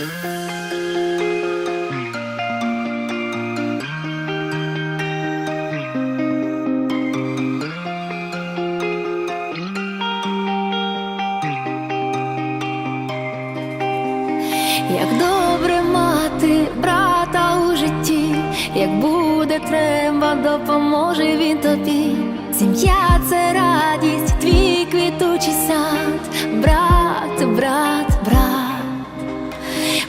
Як добре мати брата у житті, як буде треба, допоможе він тобі. Сім'я це радість, твій квітучий сад, брат, брат,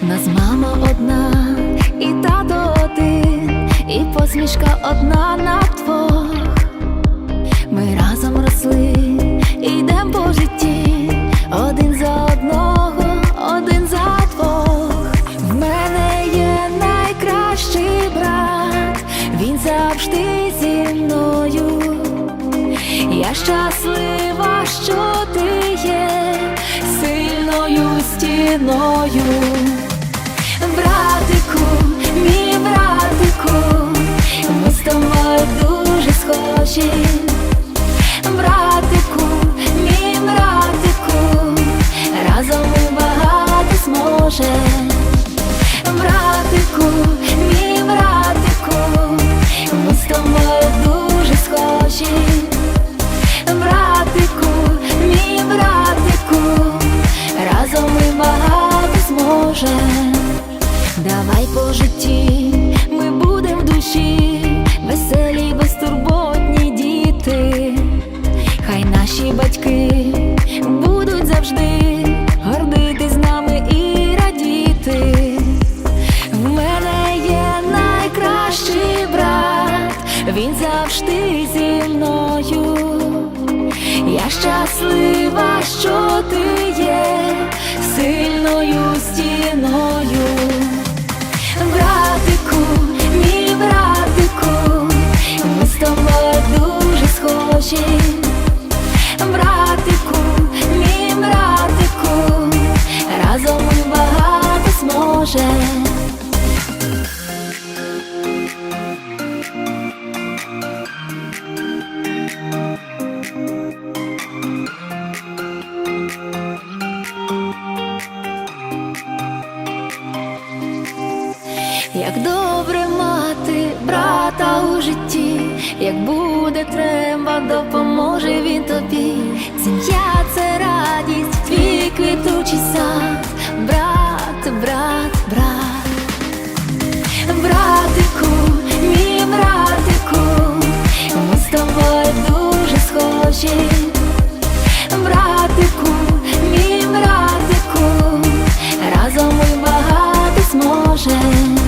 нас мама одна, і тато один, і посмішка одна на двох. Ми разом росли, і йдем по житті, один за одного, один за двох. В мене є найкращий брат, він завжди зі мною. Я щаслива, що ти є сильною стіною. Схожі. Братику, мій братику, разом ми багато зможем. Братику, мій братику, ми з тобою дуже схожі. Братику, мій братику, разом ми багато зможем. Давай по житті ми будем в душі, веселі, безтурботні діти. Завжди зі мною. Я щаслива, що ти є сильною стіною. Братику, мій братику, ми з тобою дуже схожі. Братику, мій братику, разом ми багато зможем. Як добре мати брата у житті, як буде треба, допоможе він тобі. Сім'я це радість, твій квітучий сад, брат, брат, брат. Братику, мій братику, ми з тобою дуже схожі. Братику, мій братику, разом ми багато зможем.